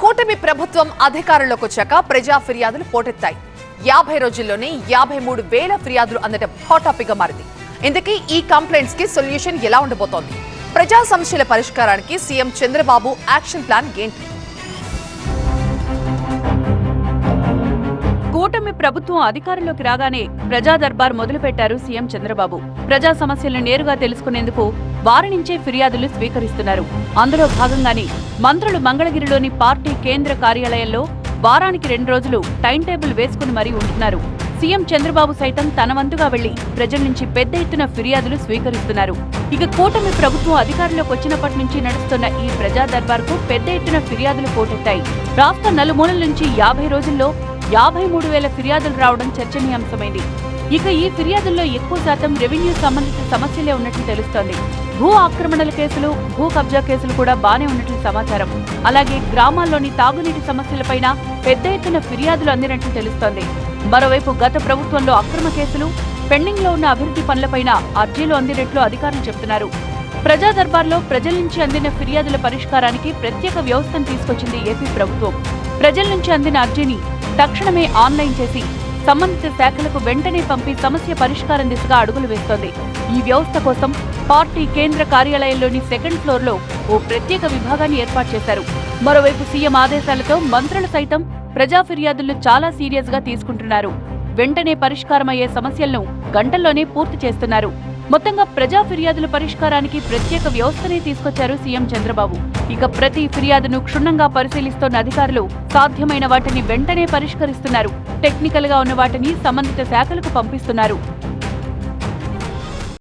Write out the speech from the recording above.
కూటమి ప్రభుత్వం అధికారంలోకి వచ్చాక ప్రజా ఫిర్యాదులు పోటెత్తాయి. యాభై రోజుల్లోనే యాభై మూడు వేల ఫిర్యాదులు అందడం హాట్ టాపిక్గా మారింది. ఇందుకే ఈ కంప్లైంట్స్కి సొల్యూషన్ ఎలా ఉండబోతోంది? ప్రజా సమస్యల పరిష్కారానికి సీఎం చంద్రబాబు యాక్షన్ ప్లాన్ ఏంటి? కూటమి ప్రభుత్వం అధికారంలోకి రాగానే ప్రజా దర్బార్ మొదలుపెట్టారు సీఎం చంద్రబాబు. ప్రజా సమస్యలను నేరుగా తెలుసుకునేందుకు వారి నుంచే ఫిర్యాదులు స్వీకరిస్తున్నారు. అందులో భాగంగానే మంత్రులు మంగళగిరిలోని పార్టీ కేంద్ర కార్యాలయంలో వారానికి రెండు రోజులు టైం టేబుల్ వేసుకుని మరీ ఉంటున్నారు. సీఎం చంద్రబాబు సైతం తన వంతుగా వెళ్ళి ప్రజల నుంచి పెద్ద ఎత్తున ఫిర్యాదులు స్వీకరిస్తున్నారు. ఇక కూటమి ప్రభుత్వం అధికారంలోకి వచ్చినప్పటి నుంచి నడుస్తున్న ఈ ప్రజా దర్బార్కు పెద్ద ఎత్తున ఫిర్యాదులు పోటెత్తాయి. రాష్ట్ర నలుమూలల నుంచి యాభై రోజుల్లో యాభై మూడు వేల ఫిర్యాదులు రావడం చర్చనీయాంశమైంది. ఇక ఈ ఫిర్యాదుల్లో ఎక్కువ శాతం రెవెన్యూ సంబంధిత సమస్యలే ఉన్నట్లు తెలుస్తోంది. భూ ఆక్రమణల కేసులు భూ కబ్జా కేసులు కూడా బానే ఉన్నట్లు సమాచారం. అలాగే గ్రామాల్లోని తాగునీటి సమస్యలపైన పెద్ద ఎత్తున ఫిర్యాదులు అందినట్లు తెలుస్తోంది. మరోవైపు గత ప్రభుత్వంలో అక్రమ కేసులు పెండింగ్లో ఉన్న అభివృద్ధి పనులపైన అర్జీలు అందినట్లు అధికారులు చెబుతున్నారు. ప్రజా దర్బార్లో ప్రజల నుంచి అందిన ఫిర్యాదుల పరిష్కారానికి ప్రత్యేక వ్యవస్థను తీసుకొచ్చింది ఏపీ ప్రభుత్వం. ప్రజల నుంచి అందిన అర్జీని తక్షణమే ఆన్లైన్ చేసి సంబంధిత శాఖలకు వెంటనే పంపి సమస్య పరిష్కారం దిశగా అడుగులు వేస్తోంది. ఈ వ్యవస్థ కోసం పార్టీ కేంద్ర కార్యాలయంలోని సెకండ్ ఫ్లోర్లో ఓ ప్రత్యేక విభాగాన్ని ఏర్పాటు చేశారు. మరోవైపు సీఎం ఆదేశాలతో మంత్రులు సైతం ప్రజా ఫిర్యాదులను చాలా సీరియస్గా తీసుకుంటున్నారు. వెంటనే పరిష్కారమయ్యే సమస్యలను గంటల్లోనే పూర్తి చేస్తున్నారు. మొత్తంగా ప్రజా ఫిర్యాదుల పరిష్కారానికి ప్రత్యేక వ్యవస్థనే తీసుకొచ్చారు సీఎం చంద్రబాబు. ఇక ప్రతి ఫిర్యాదును క్షుణ్ణంగా పరిశీలిస్తోన్న అధికారులు సాధ్యమైన వాటిని వెంటనే పరిష్కరిస్తున్నారు. టెక్నికల్గా ఉన్న వాటిని సంబంధిత శాఖలకు పంపిస్తున్నారు.